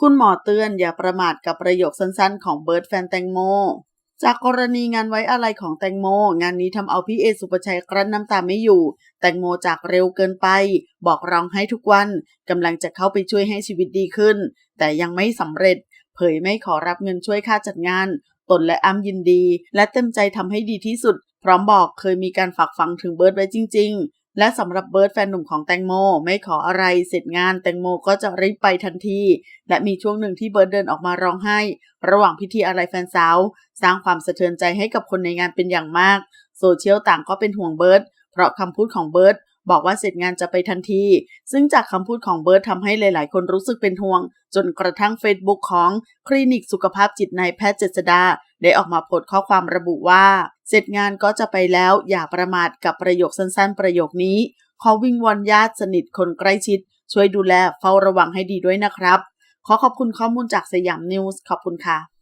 คุณหมอเตือนอย่าประมาทกับประโยคสั้นๆ ของเบิร์ดแฟนแตงโม จากกรณีงานไว้อะไรของแตงโม งานนี้ทำเอาพี่เอสุปชัยกลั้นน้ำตาไม่อยู่ แตงโมจากเร็วเกินไป บอกร้องให้ทุกวันกำลังจะเข้าไปช่วยให้ชีวิตดีขึ้น แต่ยังไม่สำเร็จ เผยไม่ขอรับเงินช่วยค่าจัดงาน ตนและอ้ำยินดี และเต็มใจทำให้ดีที่สุด พร้อมบอกเคยมีการฝากฝังถึงเบิร์ดไว้จริง ๆ และสำหรับเบิร์ดแฟนหนุ่มของแตงโม ไม่ขออะไรเสร็จงานแตงโมก็จะรีบไปทันที และมีช่วงหนึ่งที่เบิร์ดเดินออกมาร้องไห้ ระหว่างพิธีอะไรแฟนสาว สร้างความสะเทือนใจให้กับคนในงานเป็นอย่างมาก โซเชียลต่างก็เป็นห่วงเบิร์ดเพราะคำพูดของเบิร์ด บอกว่าเสร็จงานจะไปทันที ซึ่งจากคำพูดของเบิร์ดทำให้หลายๆ คนรู้สึกเป็นห่วง จนกระทั่ง Facebook ของคลินิกสุขภาพจิตนายแพทย์เจษดา ได้ออกมาโพสต์ข้อความระบุว่า เสร็จงานก็จะไปแล้วอย่าประมาทกับประโยคสั้นๆ ประโยคนี้ ขอวิงวอนญาติสนิทคนใกล้ชิด ช่วยดูแลเฝ้าระวังให้ดีด้วยนะครับ ขอขอบคุณข้อมูลจากสยามนิวส์ขอบคุณค่ะ